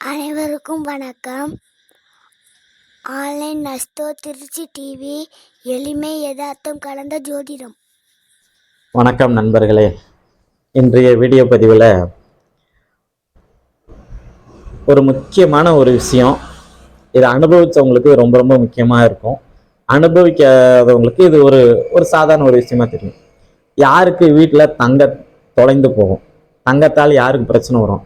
அனைவருக்கும் வணக்கம். Online நஸ்தோ Trichy TV எளிமை யதார்த்தம் கலந்த ஜோதிடம். வணக்கம் நண்பர்களே. இன்றைய வீடியோ பதிவில் ஒரு முக்கியமான ஒரு விஷயம். இதை அனுபவித்தவங்களுக்கு ரொம்ப ரொம்ப முக்கியமாக இருக்கும். அனுபவிக்காதவங்களுக்கு இது ஒரு ஒரு சாதாரண ஒரு விஷயமா தெரியும். யாருக்கு வீட்டில் தங்க தொலைந்து போகும்? தங்கத்தால் யாருக்கு பிரச்சனை வரும்?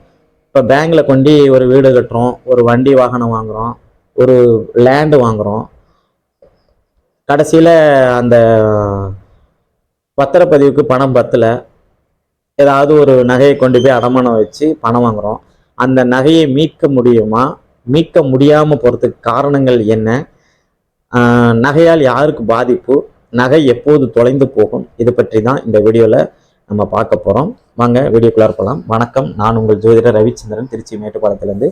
இப்போ பேங்க்கில் கொண்டு ஒரு வீடு கட்டுறோம் ஒரு வண்டி வாகனம் வாங்குகிறோம் ஒரு லேண்டு வாங்குகிறோம் கடைசியில் அந்த பத்திரப்பதிவுக்கு பணம் பத்தல. ஏதாவது ஒரு நகையை கொண்டு போய் அடமானம் வச்சு பணம் வாங்குறோம். அந்த நகையை மீட்க முடியுமா? மீட்க முடியாமல் போகிறதுக்கு காரணங்கள் என்ன? ஆஹ் நகையால் யாருக்கு பாதிப்பு? நகை எப்போது தொலைந்து போகும்? இது பற்றி தான் இந்த வீடியோவில் நம்ம பார்க்க போகிறோம் வாங்க வீடியோக்குள்ளார போகலாம் வணக்கம் நான் உங்கள் ஜோதிடர் ரவிச்சந்திரன் திருச்சி மேட்டுப்பாளத்திலேருந்து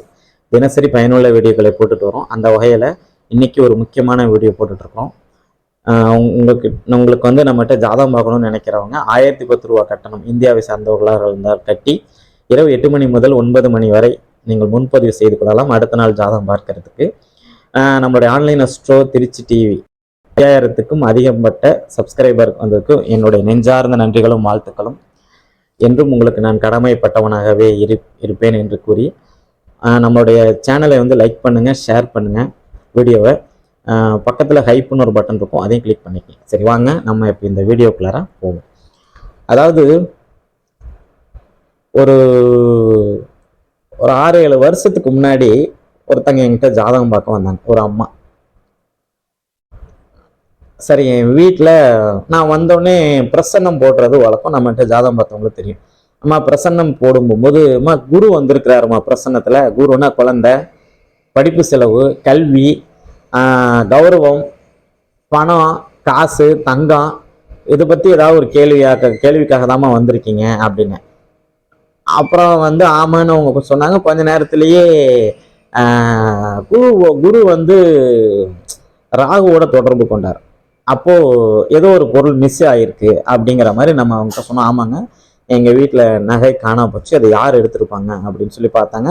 தினசரி பயனுள்ள வீடியோக்களை போட்டுட்டு வரோம். அந்த வகையில் இன்றைக்கி ஒரு முக்கியமான வீடியோ போட்டுட்ருக்கோம் உங்களுக்கு உங்களுக்கு வந்து நம்மகிட்ட ஜாதகம் பார்க்கணும்னு நினைக்கிறவங்க ஆயிரத்தி பத்து ரூபா கட்டணம் இந்தியாவை சார்ந்தவர்களாக இருந்தால் கட்டி இரவு எட்டு மணி முதல் ஒன்பது மணி வரை நீங்கள் முன்பதிவு செய்து கொள்ளலாம். அடுத்த நாள் ஜாதகம் பார்க்கறதுக்கு. நம்மளுடைய ஆன்லைன் அஸ்ட்ரோ திருச்சி டிவி ஐயாயிரத்துக்கும் அதிகப்பட்ட சப்ஸ்கிரைபர் வந்ததுக்கு என்னுடைய நெஞ்சார்ந்த நன்றிகளும் வாழ்த்துக்களும். என்றும் உங்களுக்கு நான் கடமைப்பட்டவனாகவே இரு இருப்பேன் என்று கூறி நம்மளுடைய சேனலை வந்து லைக் பண்ணுங்கள் ஷேர் பண்ணுங்கள் வீடியோவை பக்கத்தில் ஹைப்புன்னு ஒரு பட்டன் இருக்கும் அதையும் கிளிக் பண்ணிக்கங்க. சரி வாங்க நம்ம இப்போ இந்த வீடியோக்குள்ளார போவோம். அதாவது ஒரு ஒரு ஆறு ஏழு வருஷத்துக்கு முன்னாடி ஒருத்தங்க என்கிட்ட ஜாதகம் பார்க்க வந்தாங்க. ஒரு அம்மா. சரி என் வீட்டில் நான் வந்தோடனே பிரசன்னம் போடுறது வழக்கம். நம்மகிட்ட ஜாதகம் பார்த்தவங்களுக்கு தெரியும். அம்மா பிரசன்னம் போடும்போது அம்மா குரு வந்திருக்கிறாருமா பிரசன்னத்தில். குருன்னா குழந்தை படிப்பு செலவு கல்வி கௌரவம் பணம் காசு தங்கம் இதை பற்றி ஏதாவது ஒரு கேள்வியாக கேள்விக்காக தாம்மா வந்திருக்கீங்க அப்படின்னு. அப்புறம் வந்து ஆமான்னு அவங்க சொன்னாங்க. கொஞ்ச நேரத்திலேயே குரு குரு வந்து ராகுவோட தொடர்பு கொண்டார். அப்போது ஏதோ ஒரு பொருள் மிஸ் ஆகிருக்கு அப்படிங்கிற மாதிரி நம்ம அவங்க சொன்னோம். ஆமாங்க. எங்கள் வீட்டில் நகை காணா போச்சு. அதை யார் எடுத்திருப்பாங்க அப்படின்னு சொல்லி பார்த்தாங்க.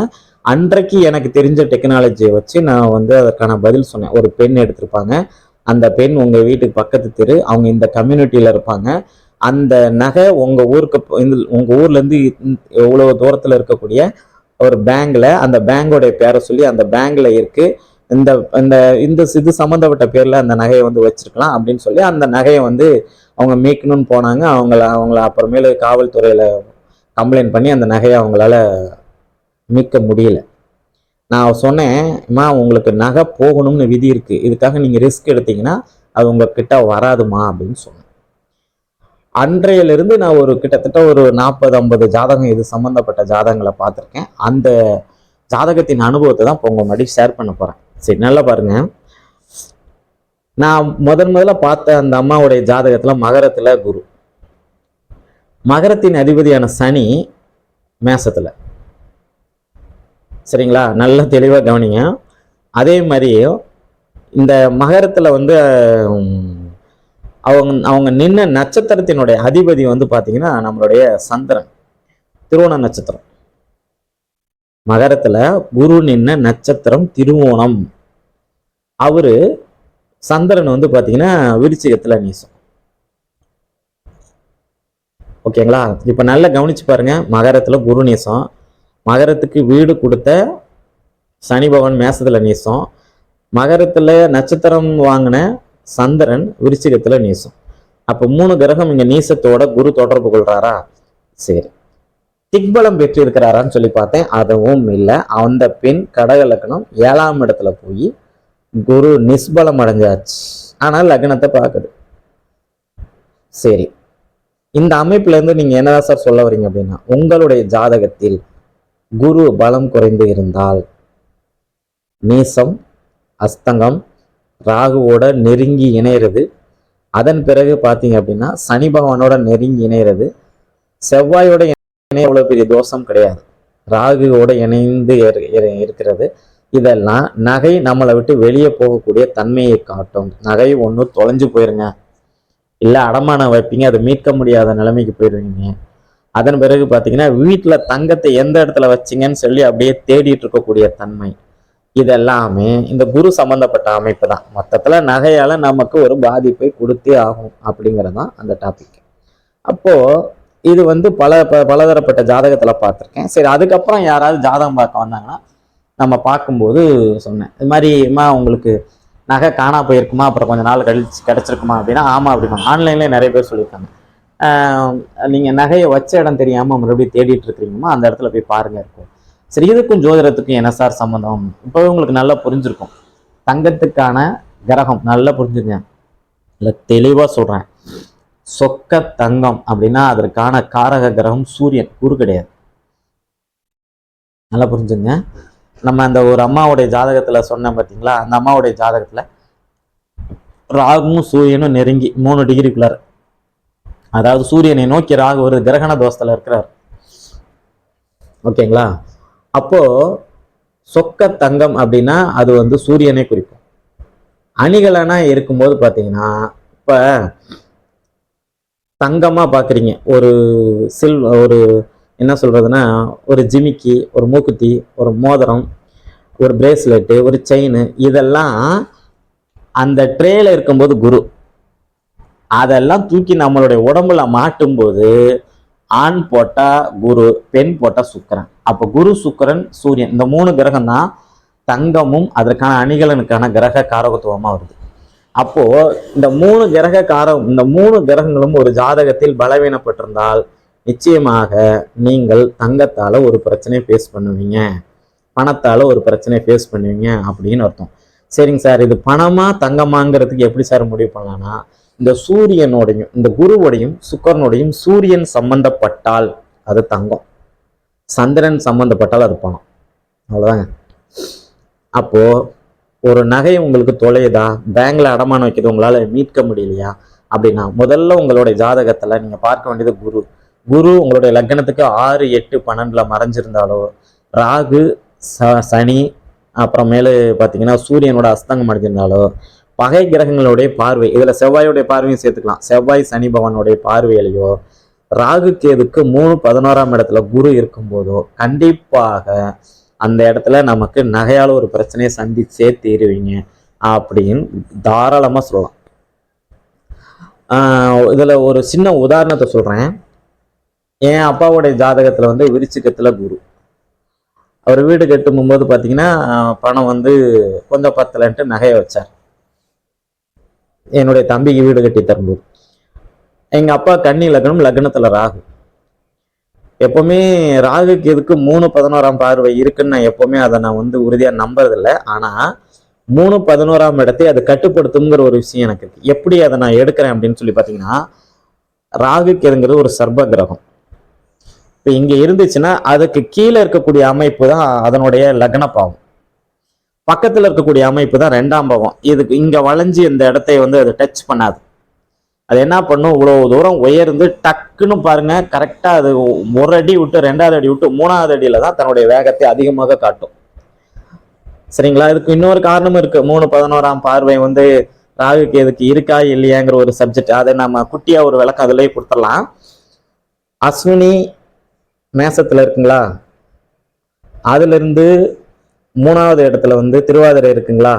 அன்றைக்கு எனக்கு தெரிஞ்ச டெக்னாலஜியை வச்சு நான் வந்து அதற்கான பதில் சொன்னேன். ஒரு பெண் எடுத்திருப்பாங்க. அந்த பெண் உங்கள் வீட்டுக்கு பக்கத்து தெரு. அவங்க இந்த கம்யூனிட்டியில் இருப்பாங்க. அந்த நகை உங்கள் ஊருக்கு இந்த உங்கள் ஊர்லேருந்து இவ்வளோ தூரத்தில் இருக்கக்கூடிய ஒரு பேங்கில் அந்த பேங்கோடைய பேரை சொல்லி அந்த பேங்கில் இருக்குது இந்த இந்த இந்த இது சம்மந்தப்பட்ட பேரில் அந்த நகையை வந்து வச்சிருக்கலாம் அப்படின்னு சொல்லி அந்த நகையை வந்து அவங்க மீட்கணும்னு போனாங்க. அவங்கள அவங்கள அப்புறமேலு காவல்துறையில் கம்ப்ளைண்ட் பண்ணி அந்த நகையை அவங்களால மீட்க முடியல. நான் சொன்னேன் உங்களுக்கு நகை போகணும்னு விதி இருக்குது இதுக்காக நீங்கள் ரிஸ்க் எடுத்தீங்கன்னா அது உங்ககிட்ட வராதுமா அப்படின்னு சொன்னேன். அன்றையிலிருந்து நான் ஒரு கிட்டத்தட்ட ஒரு நாற்பது ஐம்பது ஜாதகம் இது சம்மந்தப்பட்ட ஜாதகங்களை பார்த்துருக்கேன். அந்த ஜாதகத்தின் அனுபவத்தை தான் இப்போ உங்கள் முன்னாடி ஷேர் பண்ண போகிறேன் சரி நல்லா பாருங்க. நான் முதன் முதல்ல பார்த்த அந்த அம்மாவுடைய ஜாதகத்துல மகரத்துல குரு. மகரத்தின் அதிபதியான சனி மேசத்துல. சரிங்களா? நல்லா தெளிவாக கவனிங்க. அதே மாதிரி இந்த மகரத்தில் வந்து அவங்க அவங்க நின்ன நட்சத்திரத்தினுடைய அதிபதி வந்து பார்த்தீங்கன்னா நம்மளுடைய சந்திரன். திருவோண நட்சத்திரம். மகரத்தில் குரு நின்ன நட்சத்திரம் திருவோணம். அவரு சந்திரன் வந்து பார்த்தீங்கன்னா விருச்சிகத்தில் நீசம் ஓகேங்களா? இப்போ நல்லா கவனிச்சு பாருங்க மகரத்தில் குரு நீசம். மகரத்துக்கு வீடு கொடுத்த சனி பகவான் மேசத்தில் நீசம். மகரத்தில் நட்சத்திரம் வாங்கின சந்திரன் விருச்சிகத்தில் நீசம். அப்போ மூணு கிரகம் இங்கே நீசத்தோட குரு தொடர்பு கொள்கிறாரா சரி. திக்பலம் பெற்றிருக்கிறாரான்னு சொல்லி பார்த்தேன். அதுவும் இல்லை. அந்த பெண் கடக லக்னம் ஏழாம் இடத்துல போய் குரு நிஸ்பலம் அடைஞ்சாச்சு. ஆனால் லக்னத்தை பார்க்குது. சரி. இந்த அமைப்புலேருந்து நீங்கள் என்னதான் சார் சொல்ல வரீங்க அப்படின்னா உங்களுடைய ஜாதகத்தில் குரு பலம் குறைந்து இருந்தால் நீசம் அஸ்தங்கம் ராகுவோட நெருங்கி இணையிறது. அதன் பிறகு பார்த்தீங்க அப்படின்னா சனி பகவானோட நெருங்கி இணையிறது. செவ்வாயோட இணைய பெரிய தோஷம் கிடையாது. ராகுவோட இணைந்து இருக்கிறது. இதெல்லாம் நகை நம்மளை விட்டு வெளியே போகக்கூடிய தன்மையை காட்டும். நகை ஒன்று தொலைஞ்சு போயிருங்க. இல்லை அடமானம் வைப்பீங்க. அதை மீட்க முடியாத நிலைமைக்கு போயிடுவீங்க அதன் பிறகு பார்த்தீங்கன்னா வீட்டில் தங்கத்தை எந்த இடத்துல வச்சீங்கன்னு சொல்லி அப்படியே தேடிட்டு இருக்கக்கூடிய தன்மை. இதெல்லாமே இந்த குரு சம்பந்தப்பட்ட அமைப்பு தான். மொத்தத்தில் நகையால் நமக்கு ஒரு பாதிப்பை கொடுத்தே ஆகும் அப்படிங்கிறது தான் அந்த டாபிக் அப்போது இது வந்து பல ப பலதரப்பட்ட ஜாதகத்தில் பார்த்துருக்கேன். சரி அதுக்கப்புறம் யாராவது ஜாதகம் பார்க்க வந்தாங்கன்னா நம்ம பார்க்கும்போது சொன்னேன். இது மாதிரிமா உங்களுக்கு நகை காணா போயிருக்குமா? அப்புறம் கொஞ்ச நாள் கழிச்சு கிடச்சிருக்குமா? அப்படின்னா ஆமாம் அப்படிமா ஆன்லைன்லேயே நிறைய பேர் சொல்லியிருக்காங்க. நீங்கள் நகையை வச்ச இடம் தெரியாமல் மறுபடியும் தேடிட்டு இருக்கிறீங்கம்மா அந்த இடத்துல போய் பாருங்க இருக்கும். சரி இதுக்கும் ஜோதிடத்துக்கும் என்ன சார் சம்மந்தம் இப்போவே உங்களுக்கு நல்லா புரிஞ்சிருக்கும். தங்கத்துக்கான கிரகம் நல்லா புரிஞ்சுங்க. இல்லை தெளிவாக சொல்கிறேன் சொக்க தங்கம் அப்படின்னா அதற்கான காரக கிரகம் சூரியன் குரு கிடையாது. நல்லா புரிஞ்சுங்க. நம்ம அந்த ஒரு அம்மாவுடைய ஜாதகத்துல சொன்னேன் பார்த்தீங்களா அந்த அம்மாவுடைய ஜாதகத்துல ராகுவும் சூரியனும் நெருங்கி மூணு டிகிரிக்குள்ளார் அதாவது சூரியனை நோக்கி ராகு ஒரு கிரகண தோஷத்துல இருக்கிறார். ஓகேங்களா? அப்போ சொக்க தங்கம் அப்படின்னா அது வந்து சூரியனை குறிக்கும். அணிகலனா இருக்கும்போது பார்த்தீங்கன்னா இப்போ தங்கமாக பார்க்குறீங்க ஒரு சில் ஒரு என்ன சொல்கிறதுன்னா ஒரு ஜிமிக்கி ஒரு மூக்குத்தி ஒரு மோதிரம் ஒரு பிரேஸ்லெட்டு ஒரு செயின் இதெல்லாம் அந்த ட்ரேயில் இருக்கும்போது குரு. அதெல்லாம் தூக்கி நம்மளுடைய உடம்புல மாட்டும்போது ஆண் போட்டால் குரு பெண் போட்டால் சுக்கரன். அப்போ குரு சுக்கரன் சூரியன் இந்த மூணு கிரகம் தான் தங்கமும் அதற்கான அணிகலனுக்கான கிரக காரகத்துவமாக வருது. அப்போ இந்த மூணு கிரக காரம் இந்த மூணு கிரகங்களும் ஒரு ஜாதகத்தில் பலவீனப்பட்டிருந்தால் நிச்சயமாக நீங்கள் தங்கத்தால ஒரு பிரச்சனையை ஃபேஸ் பண்ணுவீங்க. பணத்தால ஒரு பிரச்சனையை ஃபேஸ் பண்ணுவீங்க அப்படின்னு அர்த்தம். சரிங்க சார் இது பணமா தங்கமாங்கிறதுக்கு எப்படி சார் முடிவு பண்ணலாம்னா இந்த சூரியனோடையும் இந்த குருவோடையும் சுக்கரனோடையும் சூரியன் சம்பந்தப்பட்டால் அது தங்கம். சந்திரன் சம்பந்தப்பட்டால் அது பணம். அவ்வளோதாங்க அப்போது ஒரு நகை உங்களுக்கு தொலையுதா? பேங்க்ல அடமானம் வைக்கிறது உங்களால மீட்க முடியலையா? அப்படின்னா முதல்ல உங்களுடைய ஜாதகத்துல நீங்க பார்க்க வேண்டியது குரு. குரு உங்களுடைய லக்னத்துக்கு ஆறு எட்டு பன்னெண்டுல மறைஞ்சிருந்தாலோ ராகு ச சனி அப்புறமேலு பார்த்தீங்கன்னா சூரியனோட அஸ்தங்கம் அடைஞ்சிருந்தாலோ பகை கிரகங்களுடைய பார்வை இதுல செவ்வாயோடைய பார்வையும் சேர்த்துக்கலாம். செவ்வாய் சனி பகவானுடைய பார்வையிலையோ ராகு கேதுக்கு மூணு பதினோராம் இடத்துல குரு இருக்கும்போதோ கண்டிப்பாக அந்த இடத்துல நமக்கு நகையால் ஒரு பிரச்சனையை சந்திச்சே தீருவீங்க அப்படின்னு தாராளமாக சொல்லலாம். இதில் ஒரு சின்ன உதாரணத்தை சொல்கிறேன் என் அப்பாவுடைய ஜாதகத்தில் வந்து விருச்சிகத்துல குரு. அவர் வீடு கட்டும்போது பார்த்தீங்கன்னா பணம் வந்து கொஞ்சம் பத்தலன்ட்டு நகையை வச்சார். என்னுடைய தம்பிக்கு வீடு கட்டி தரும்போது. எங்கள் அப்பா கன்னி லக்னம் லக்னத்தில் ராகு. எப்பவுமே ராகுக்கு எதுக்கு மூணு பதினோராம் பார்வை இருக்குன்னு நான் எப்பவுமே அதை நான் வந்து உறுதியா நம்புறதில்ல. ஆனா மூணு பதினோராம் இடத்தை அது கட்டுப்படுத்துங்கிற ஒரு விஷயம் எனக்கு இருக்கு. எப்படி அதை நான் எடுக்கிறேன் அப்படின்னு சொல்லி பார்த்தீங்கன்னா ராகு கேதுங்கிறது ஒரு சர்ப கிரகம். இப்போ இங்க இருந்துச்சுன்னா அதுக்கு கீழே இருக்கக்கூடிய அமைப்பு தான் அதனுடைய லக்ன பாவம். பக்கத்துல இருக்கக்கூடிய அமைப்பு தான் ரெண்டாம் பாவம். இதுக்கு இங்க வளைஞ்சு இந்த இடத்தை வந்து அது டச் பண்ணாது. அது என்ன பண்ணும்? இவ்வளவு தூரம் உயர்ந்து டக்குன்னு பாருங்க கரெக்டா அது ஒரு அடி விட்டு ரெண்டாவது அடி விட்டு மூணாவது அடியில தான் தன்னுடைய வேகத்தை அதிகமாக காட்டும். சரிங்களா? இதுக்கு இன்னொரு காரணமும் இருக்கு. மூணு பதினோராம் பார்வை வந்து ராகுக்கு எதுக்கு இருக்கா இல்லையாங்கிற ஒரு சப்ஜெக்ட் அதை நம்ம குட்டியா ஒரு விளக்கம் அதுலயே கொடுத்துடலாம். அஸ்வினி மேசத்துல இருக்குங்களா? அதுல இருந்து மூணாவது இடத்துல வந்து திருவாதிரை இருக்குங்களா?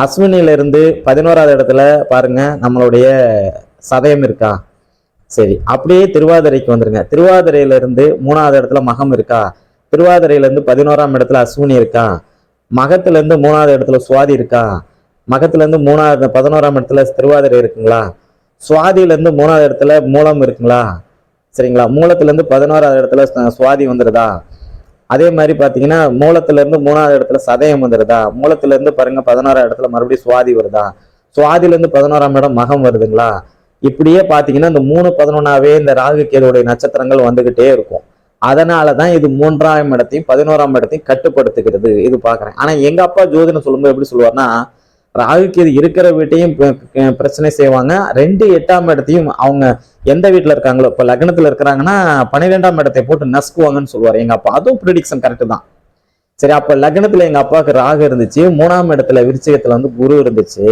அஸ்வினிலிருந்து பதினோராவது இடத்துல பாருங்கள் நம்மளுடைய சதயம் இருக்கா? சரி அப்படியே திருவாதிரைக்கு வந்துருங்க. திருவாதிரையிலிருந்து மூணாவது இடத்துல மகம் இருக்கா? திருவாதிரையிலேருந்து பதினோராம் இடத்துல அஸ்வினி இருக்கா? மகத்துலேருந்து மூணாவது இடத்துல சுவாதி இருக்கா? மகத்துலேருந்து மூணாவது பதினோராம் இடத்துல திருவாதிரை இருக்குங்களா? சுவாதியிலேருந்து மூணாவது இடத்துல மூலம் இருக்குங்களா? சரிங்களா? மூலத்துலேருந்து பதினோராவது இடத்துல சுவாதி வந்துடுதா அதே மாதிரி பார்த்தீங்கன்னா மூலத்திலேருந்து மூணாவது இடத்துல சதயம் வந்துருதா? மூலத்திலேருந்து இருந்து பாருங்க இடத்துல மறுபடியும் சுவாதி வருதா? சுவாதியிலேருந்து பதினோராம் இடம் மகம் வருதுங்களா? இப்படியே பார்த்தீங்கன்னா இந்த மூணு பதினொன்றாவே இந்த ராகு கேதுவுடைய நட்சத்திரங்கள் வந்துக்கிட்டே இருக்கும். அதனாலதான் இது மூன்றாம் இடத்தையும் பதினோராம் இடத்தையும் கட்டுப்படுத்துகிறது. இது பார்க்குறேன் ஆனால் எங்கள் அப்பா ஜோதிடம் சொல்லும்போது எப்படி சொல்லுவார்னா ராகு கேது இருக்கிற வீட்டையும் ப- பிரச்சனை செய்வாங்க. ரெண்டு எட்டாம் இடத்தையும் அவங்க எந்த வீட்டில் இருக்காங்களோ இப்போ லக்னத்துல இருக்கிறாங்கன்னா பன்னிரெண்டாம் இடத்தை போட்டு நசுக்குவாங்கன்னு சொல்லுவார் எங்க அப்பா. அதுவும் ப்ரிடிக்ஷன் கரெக்டு தான். சரி அப்போ லக்னத்துல எங்க அப்பாவுக்கு ராகு இருந்துச்சு. மூணாம் இடத்துல விருச்சிகத்தில் வந்து குரு இருந்துச்சு.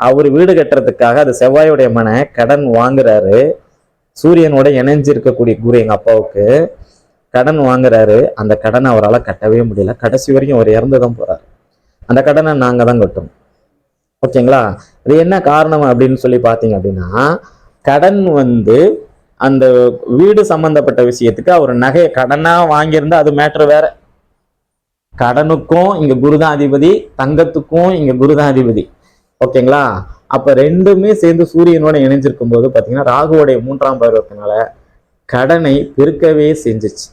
அவர் வீடு கட்டுறதுக்காக அது செவ்வாயுடைய மனை கடன் வாங்குறாரு. சூரியனோட இணைஞ்சு இருக்கக்கூடிய குரு எங்க அப்பாவுக்கு கடன் வாங்குறாரு. அந்த கடனை அவரால் கட்டவே முடியல. கடைசி வரைக்கும் அவர் இறந்து தான் போறாரு. அந்த கடனை நாங்க தான் கட்டணும். ஓகேங்களா? இது என்ன காரணம் அப்படின்னு சொல்லி பார்த்தீங்க அப்படின்னா கடன் வந்து அந்த வீடு சம்பந்தப்பட்ட விஷயத்துக்கு அவர் நகையை கடனாக வாங்கியிருந்தா அது மேட்ரு வேற. கடனுக்கும் இங்கே குருதான் அதிபதி தங்கத்துக்கும் இங்கே குருதான் அதிபதி ஓகேங்களா? அப்போ ரெண்டுமே சேர்ந்து சூரியனோட இணைஞ்சிருக்கும் போது பார்த்தீங்கன்னா ராகுவோடைய மூன்றாம் பருவத்தினால கடனை பெருக்கவே செஞ்சிச்சு.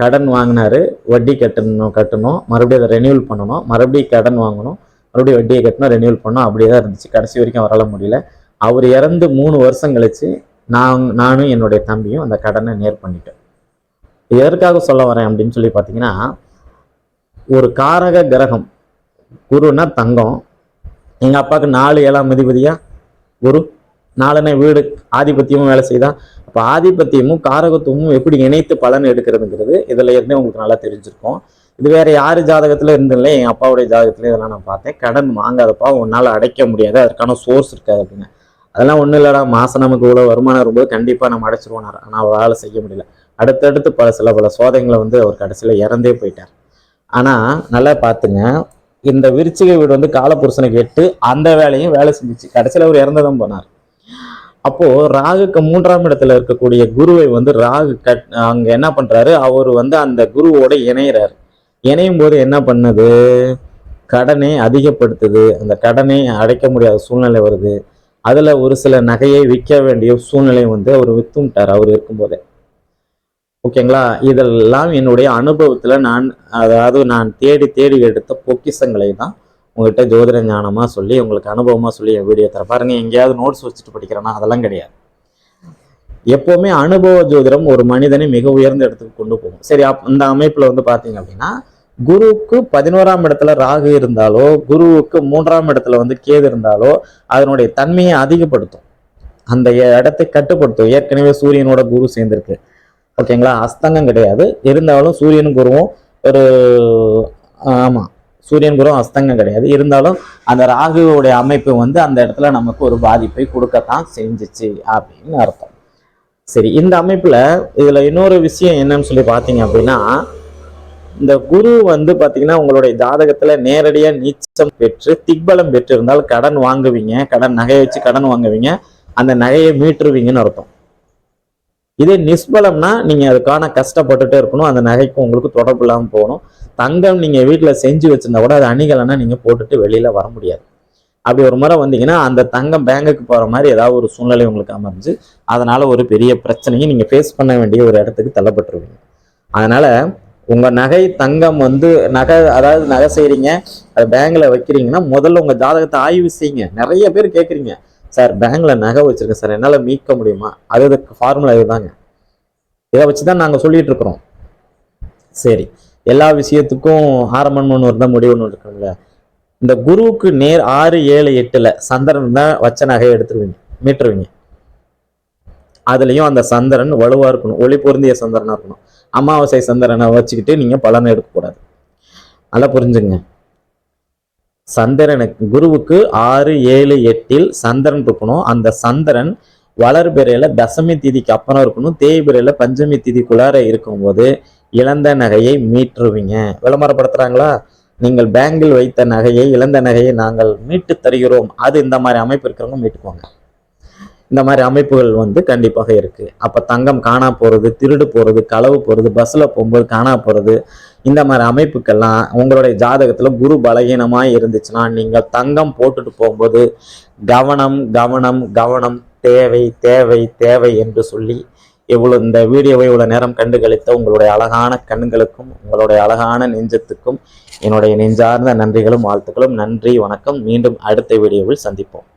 கடன் வாங்கினாரு வட்டி கட்டணும் கட்டணும் மறுபடியும் அதை ரெனியூல் பண்ணணும் மறுபடியும் கடன் வாங்கணும் மறுபடியும் வட்டியை கட்டணும் ரெனியூல் பண்ணணும் அப்படியே தான் இருந்துச்சு. கடைசி வரைக்கும் அவரால் முடியல. அவர் இறந்து மூணு வருஷம் கழிச்சு நான் நானும் என்னுடைய தம்பியும் அந்த கடனை நேர் பண்ணிட்டேன் இது எதற்காக சொல்ல வரேன் அப்படின்னு சொல்லி பார்த்தீங்கன்னா ஒரு காரக கிரகம் குருன்னா தங்கம் எங்கள் அப்பாவுக்கு நாலு ஏழாம் அதிபதியாக குரு நாலனை வீடு ஆதிபத்தியமும் வேலை செய்தா? அப்போ ஆதிபத்தியமும் காரகத்துவமும் எப்படி இணைத்து பலன் எடுக்கிறதுங்கிறது இதில் இருந்தே உங்களுக்கு நல்லா தெரிஞ்சிருக்கும். இது வேற யார் ஜாதகத்தில் இருந்தில்ல என் அப்பாவுடைய ஜாதகத்துல இதெல்லாம் நான் பார்த்தேன். கடன் வாங்காதப்பா உன்னால் அடைக்க முடியாது அதற்கான சோர்ஸ் இருக்காது அப்படின்னு. அதெல்லாம் ஒன்றும் இல்லைடா. மாதம் நமக்கு இவ்வளோ வருமானம் வரும்போது கண்டிப்பாக நம்ம அடைச்சிருவோனார் ஆனால் அவரால் செய்ய முடியல. அடுத்தடுத்து பல சில பல சோதனைகளை வந்து அவர் கடைசியில் இறந்தே போயிட்டார். ஆனால் நல்லா பார்த்துங்க. இந்த விருச்சிகை வீடு வந்து காலபுருஷனுக்கு எட்டு அந்த வேலையும் வேலை செஞ்சிச்சு. கடைசியில் அவர் இறந்ததும் போனார். அப்போது ராகுக்கு மூன்றாம் இடத்துல இருக்கக்கூடிய குருவை வந்து ராகு கட் அங்கே என்ன பண்ணுறாரு அவர் வந்து அந்த குருவோட இணையிறார். இணையும் போது என்ன பண்ணுது? கடனை அதிகப்படுத்துது. அந்த கடனை அடைக்க முடியாத சூழ்நிலை வருது. அதில் ஒரு சில நகையை விற்க வேண்டிய சூழ்நிலை வந்து அவர் வித்துட்டார் அவர் இருக்கும்போதே. ஓகேங்களா? இதெல்லாம் என்னுடைய அனுபவத்தில் நான் அதாவது நான் தேடி தேடி எடுத்த பொக்கிஷங்களை தான் உங்கள்கிட்ட ஜோதிட ஞானமாக சொல்லி உங்களுக்கு அனுபவமாக சொல்லி என் வீடியோ தர பாருங்கள் எங்கேயாவது நோட்ஸ் வச்சுட்டு படிக்கிறேன்னா அதெல்லாம் கிடையாது. எப்போவுமே அனுபவ ஜோதிடம் ஒரு மனிதனை மிக உயர்ந்த இடத்துக்கு கொண்டு போகும். சரி அப் இந்த அமைப்பில் வந்து பார்த்தீங்க அப்படின்னா குருவுக்கு பதினோராம் இடத்துல ராகு இருந்தாலோ குருவுக்கு மூன்றாம் இடத்துல வந்து கேது இருந்தாலோ அதனுடைய தன்மையை அதிகப்படுத்தும். அந்த இடத்தை கட்டுப்படுத்தும். ஏற்கனவே சூரியனோட குரு சேர்ந்திருக்கு. ஓகேங்களா அஸ்தங்கம் கிடையாது. இருந்தாலும் சூரியன் குருவும் ஒரு ஆமாம் சூரியன் குருவும் அஸ்தங்கம் கிடையாது. இருந்தாலும் அந்த ராகுவோடைய அமைப்பு வந்து அந்த இடத்துல நமக்கு ஒரு பாதிப்பை கொடுக்கத்தான் செஞ்சிச்சு அப்படின்னு அர்த்தம். சரி இந்த அமைப்பில் இதில் இன்னொரு விஷயம் என்னன்னு சொல்லி பார்த்தீங்க அப்படின்னா இந்த குரு வந்து பார்த்தீங்கன்னா உங்களுடைய ஜாதகத்தில் நேரடியாக நீச்சம் பெற்று திக்பலம் பெற்று இருந்தால் கடன் வாங்குவீங்க. கடன் நகையை வச்சு கடன் வாங்குவீங்க. அந்த நகையை மீட்டுருவீங்கன்னு அர்த்தம். இதே நிஷ்பலம்னா நீங்கள் அதுக்கான கஷ்டப்பட்டுட்டே இருக்கணும். அந்த நகைக்கும் உங்களுக்கு தொடர்பு இல்லாமல் போகணும். தங்கம் நீங்கள் வீட்டில் செஞ்சு வச்சிருந்தா கூட அது அணிகலன்னா நீங்கள் போட்டுட்டு வெளியில் வர முடியாது. அப்படி ஒரு முறை வந்தீங்கன்னா அந்த தங்கம் பேங்குக்கு போகிற மாதிரி ஏதாவது ஒரு சூழ்நிலை உங்களுக்கு அமைஞ்சு அதனால் ஒரு பெரிய பிரச்சனையை நீங்கள் ஃபேஸ் பண்ண வேண்டிய ஒரு இடத்துக்கு தள்ளப்பட்டுருவீங்க. அதனால் உங்க நகை தங்கம் வந்து நகை அதாவது நகை செய்கிறீங்க அதை பேங்கில் வைக்கிறீங்கன்னா முதல்ல உங்கள் ஜாதகத்தை ஆய்வு செய்யுங்க. நிறைய பேர் கேட்குறீங்க சார் பேங்கில் நகை வச்சுருக்கேன் சார். என்னால் மீட்க முடியுமா? அது இதுக்கு ஃபார்முலா இதுதாங்க. இதை வச்சு தான் நாங்கள் சொல்லிகிட்ருக்குறோம் இருக்கிறோம். சரி. எல்லா விஷயத்துக்கும் ஆரம்பம்னு ஒன்று இருந்தால் முடிவு ஒன்று இருக்குல்ல இந்த குருவுக்கு நேர் ஆறு ஏழு எட்டில் சந்திரன் தான் வச்ச நகையை எடுத்துருவீங்க மீட்டுருவீங்க. அதுலேயும் அந்த சந்திரன் வலுவாக இருக்கணும் ஒளி பொருந்திய சந்திரனாக இருக்கணும். அமாவாசை சந்திரனை வச்சுக்கிட்டு நீங்கள் பலனை எடுக்கக்கூடாது. நல்லா புரிஞ்சுங்க. சந்திரனுக்கு குருவுக்கு ஆறு ஏழு எட்டில் சந்திரன் இருக்கணும். அந்த சந்திரன் வளர்பிறையில தசமி திதிக்கு அப்புறம் இருக்கணும். தேய்பிறையில பஞ்சமி திதிக்குள்ளார இருக்கும்போது இழந்த நகையை மீட்டுருவீங்க. விளம்பரப்படுத்துறாங்களா? நீங்கள் பேங்கில் வைத்த நகையை இழந்த நகையை நாங்கள் மீட்டு தருகிறோம் அது இந்த மாதிரி அமைப்பு இருக்கிறவங்க மீட்டுக்குவாங்க இந்த மாதிரி அமைப்புகள் வந்து கண்டிப்பாக இருக்கு. அப்ப தங்கம் காணா போறது திருடு போறது களவு போறது பஸ்ல போகும்போது காணா போறது இந்த மாதிரி அமைப்புக்கெல்லாம் உங்களுடைய ஜாதகத்துல குரு பலகீனமாக இருந்துச்சுன்னா நீங்கள் தங்கம் போட்டுட்டு போகும்போது கவனம் கவனம் கவனம் தேவை தேவை தேவை என்று சொல்லி இவ்வளவு இந்த வீடியோவை இவ்வளவு நேரம் கண்டு கழித்த உங்களுடைய அழகான கண்களுக்கும் உங்களுடைய அழகான நெஞ்சத்துக்கும் என்னுடைய நெஞ்சார்ந்த நன்றிகளும் வாழ்த்துக்களும் நன்றி வணக்கம். மீண்டும் அடுத்த வீடியோவில் சந்திப்போம்.